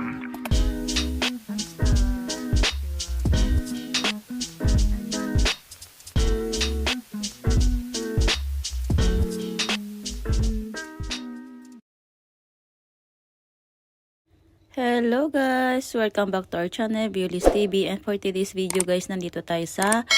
um, Hello guys! Welcome back to our channel, Viewlist TV. And for today's video guys, nandito tayo sa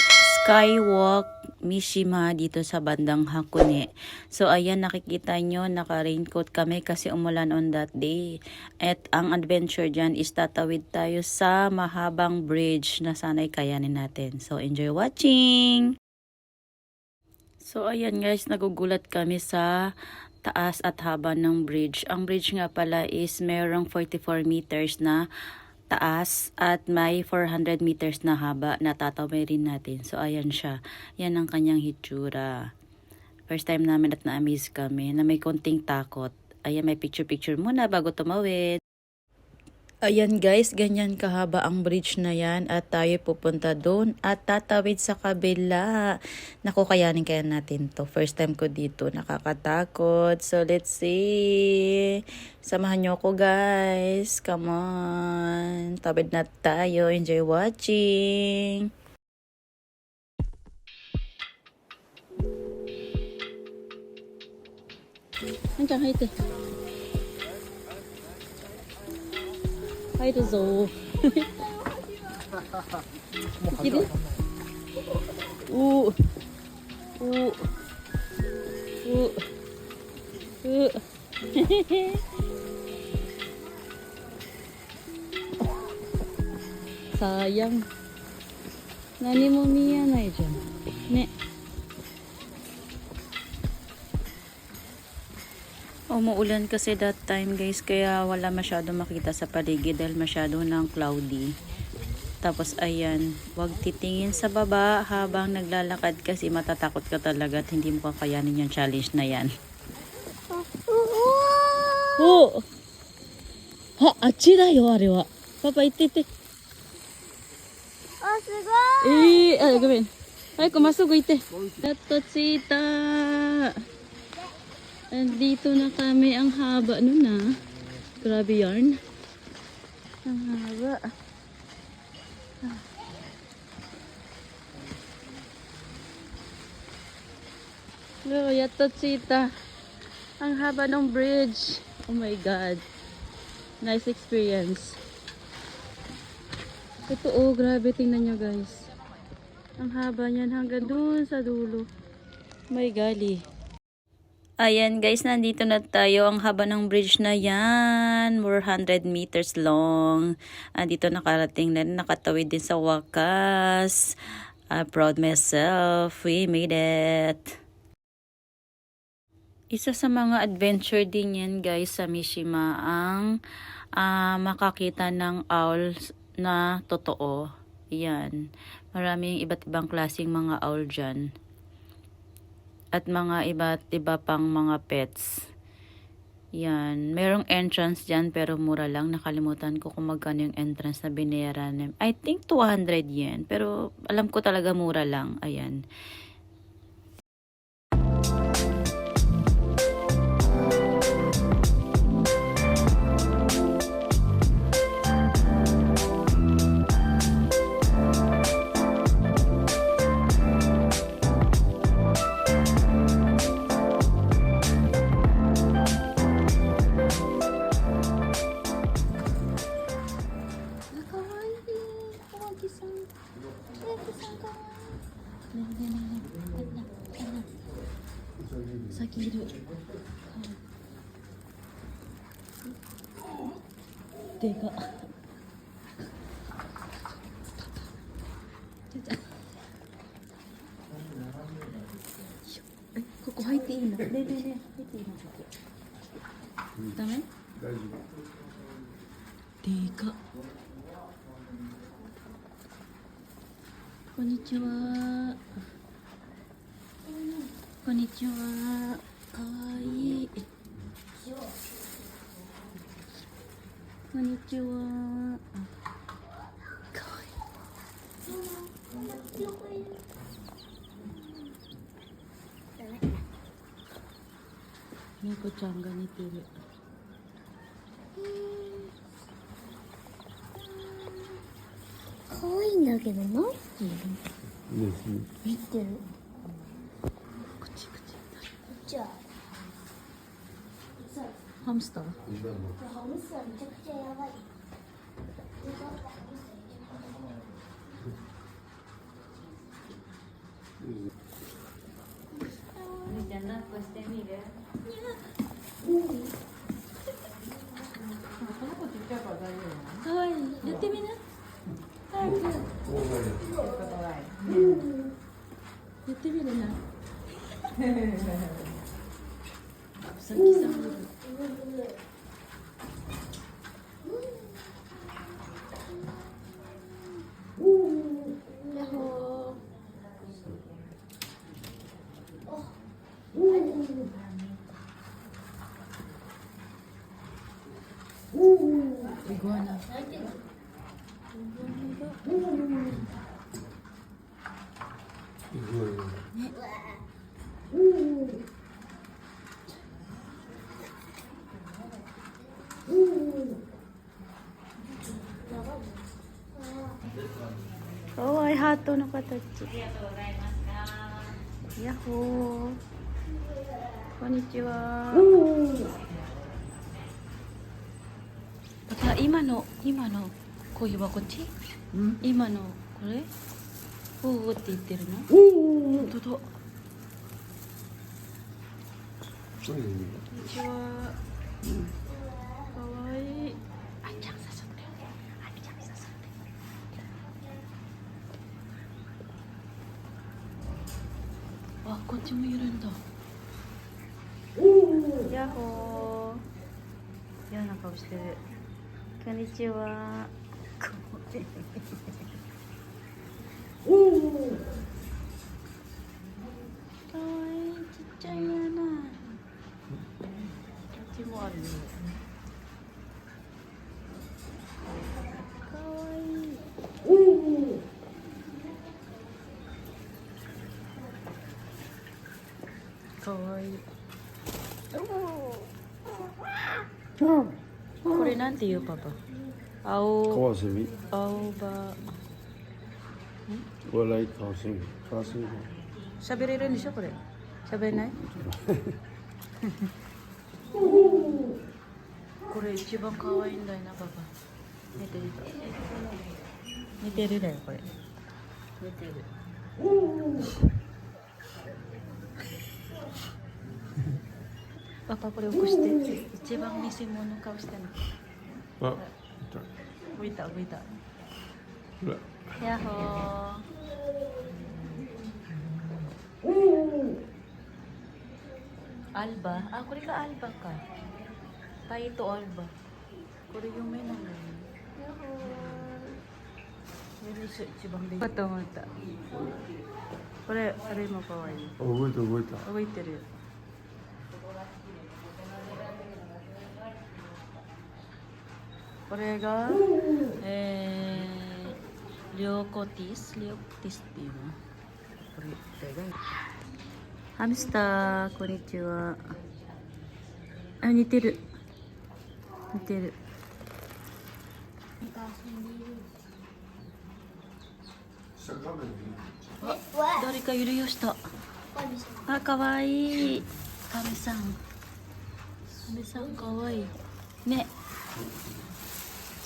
Skywalk Mishima dito sa bandang Hakone. So ayan nakikita nyo naka-raincoat kami kasi umulan on that day. At ang adventure dyan is tatawid tayo sa mahabang bridge na sana'y kayanin natin. So enjoy watching! So ayan guys nagugulat kami sa taas at haba ng bridge. Ang bridge nga pala is merong 44 meters na taas at may 400 meters na haba na tatawirin natin. So, ayan siya. Yan ang kanyang hitsura. First time namin at na-amaze kami na may konting takot. Ayan, may picture-picture muna bago tumawid. Ayan guys, ganyan kahaba ang bridge na yan at tayo pupunta doon at tatawid sa kabila. Naku, kayanin kaya natin to. First time ko dito, nakakatakot. So, let's see. Samahan nyo ako guys. Come on. Tawid na tayo. Enjoy watching. Andiyan, hayte. 入るぞいけるおおおおうさあやん何も見えないじゃんね umuulan kasi that time guys kaya wala masyado makita sa paligid dahil masyado ng cloudy tapos ayan wag titingin sa baba habang naglalakad kasi matatakot ka talaga at hindi mo kakayanin yung challenge na yan oh ha achi da yo are wa papa itte itte oh sugoi eh ah, ごめん早くまっすぐ行ってやっと着いたー eh, dito na kami. Ang haba nun na. Ah. Grabe yarn. Ang haba. Ah. Look, oh, Yatotsita. Ang haba ng bridge. Oh my God. Nice experience. Ito oh, grabe. Tingnan nyo guys. Ang haba niyan hanggang doon sa dulo. May my golly. Ayan guys, nandito na tayo. Ang haba ng bridge na yan. More 100 meters long. Andito nakarating na. Nakatawid din sa wakas. I proud myself. We made it. Isa sa mga adventure din yan guys sa Mishima ang uh, makakita ng owls na totoo. Yan. Maraming iba't ibang klaseng mga owl dyan at mga iba't iba pang mga pets. Yan. Merong entrance dyan pero mura lang. Nakalimutan ko kung magkano yung entrance na binayaran. I think 200 yen. Pero alam ko talaga mura lang. Ayan. ねダメ大丈夫でかこんにちはこんにちはかわいいこんにちはかわいい猫ちゃんが寝てる。可愛いんだけどな。ですね。見てる。こっちこっち。は。ハムスター。ハムスターめちゃくちゃやばい。みーちゃんっこしてみる。Emine. Nerede? Gitti birine. Sanki sen buldun. Iguana. かわいハートの形やっほーこんにちはパ今の今のこういうこっち、うん、今のこれおおって言ってるのおお本当だこんにちは、かわいいあちゃんあちゃんあこっちもいるんだおおヤー嫌な顔してるこんにちは。おおかわいいちっちゃいやなキャッチボールかわいいおおかわいいおおこれなんていうパパ青川蝉青葉笑い川蝉川蝉喋れるんでしょこれ喋れない これ一番可愛いんだよなパパ寝てる寝てるだよこれ寝てるパパこれ起こして一番見せ物顔してたのあ Guita, guita. Yaho. Alba. Ah, kuri ka Alba ka. Tayo to Alba. Kuri yung may nangyay. Yaho. Meron siya, sibang day. Pato, ngata. pare aray mo pa wai. wala. wait, uwit. Wait, wait. これが、えー、リオコティスリオコティスっていうのこれこれがハムスターこんにちはあ似てる似てる誰かゆるよしたあかわいいハムさんハムさんかわいいね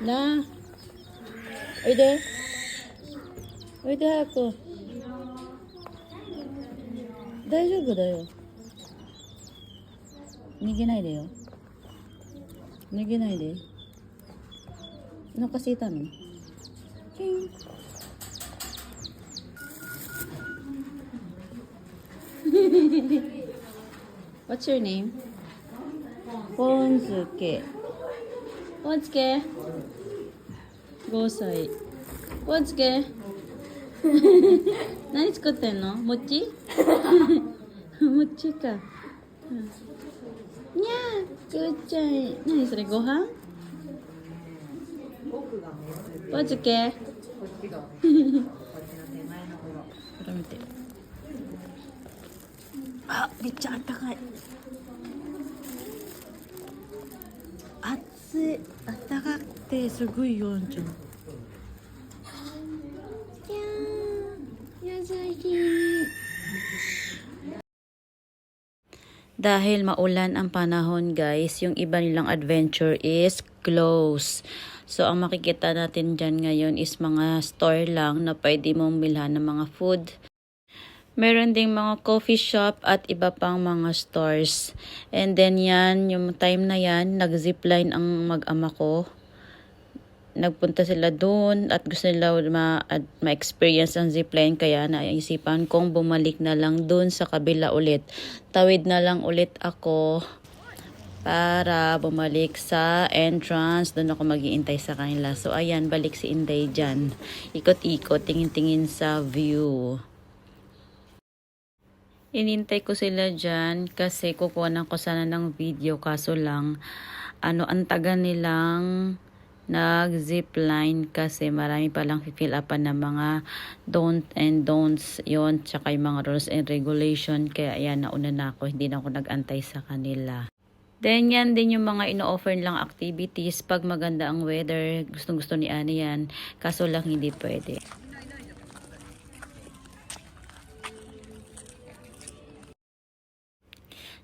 なあおいでおいで早く大丈夫だよ逃げないでよ逃げないでお腹すいたのキュン What's your name? ポンズケ。おつけ五歳おつけ何作ってんのもち。もちか。にゃくーちゃんにそれご飯おつけほら見てあめっちゃあったかい夏あったかくてすごいよんちゃんじゃーん優しい Dahil maulan ang panahon guys, yung iba nilang adventure is close. So, ang makikita natin dyan ngayon is mga store lang na pwede mong bilhan ng mga food Meron ding mga coffee shop at iba pang mga stores. And then yan, yung time na yan, nag-zipline ang mag-ama ko. Nagpunta sila doon at gusto nila ma-experience ma, ang zipline kaya naisipan kong bumalik na lang doon sa kabila ulit. Tawid na lang ulit ako para bumalik sa entrance. Doon ako maghihintay sa kanila. So, ayan, balik si Inday dyan. Ikot-ikot, tingin-tingin sa view. Inintay ko sila dyan kasi kukuha ko sana ng video kaso lang ano ang taga nilang nag zipline kasi marami palang fill upan ng mga don't and don'ts yon tsaka yung mga rules and regulation kaya ayan nauna na ako hindi na ako nagantay sa kanila. Then yan din yung mga ino-offer lang activities pag maganda ang weather. Gustong gusto ni Ani yan. Kaso lang hindi pwede.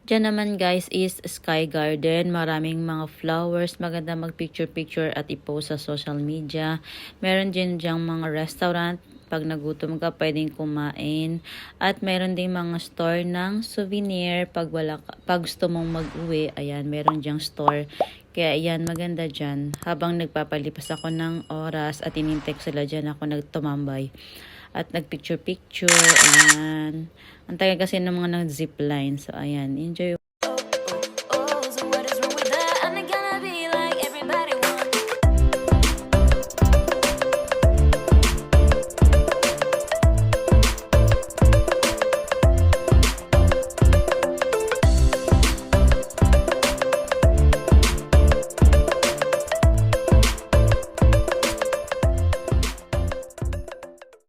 Diyan naman guys is Sky Garden. Maraming mga flowers. Maganda mag-picture-picture at ipost sa social media. Meron din diyang mga restaurant. Pag nagutom ka, pwedeng kumain. At meron din mga store ng souvenir. Pag, wala pag gusto mong mag-uwi, ayan, meron diyang store. Kaya ayan, maganda dyan. Habang nagpapalipas ako ng oras at inintek sila dyan, ako nagtumambay at nagpicture-picture. Ayan. Ang tagal kasi ng mga nag-zipline. So, ayan. Enjoy.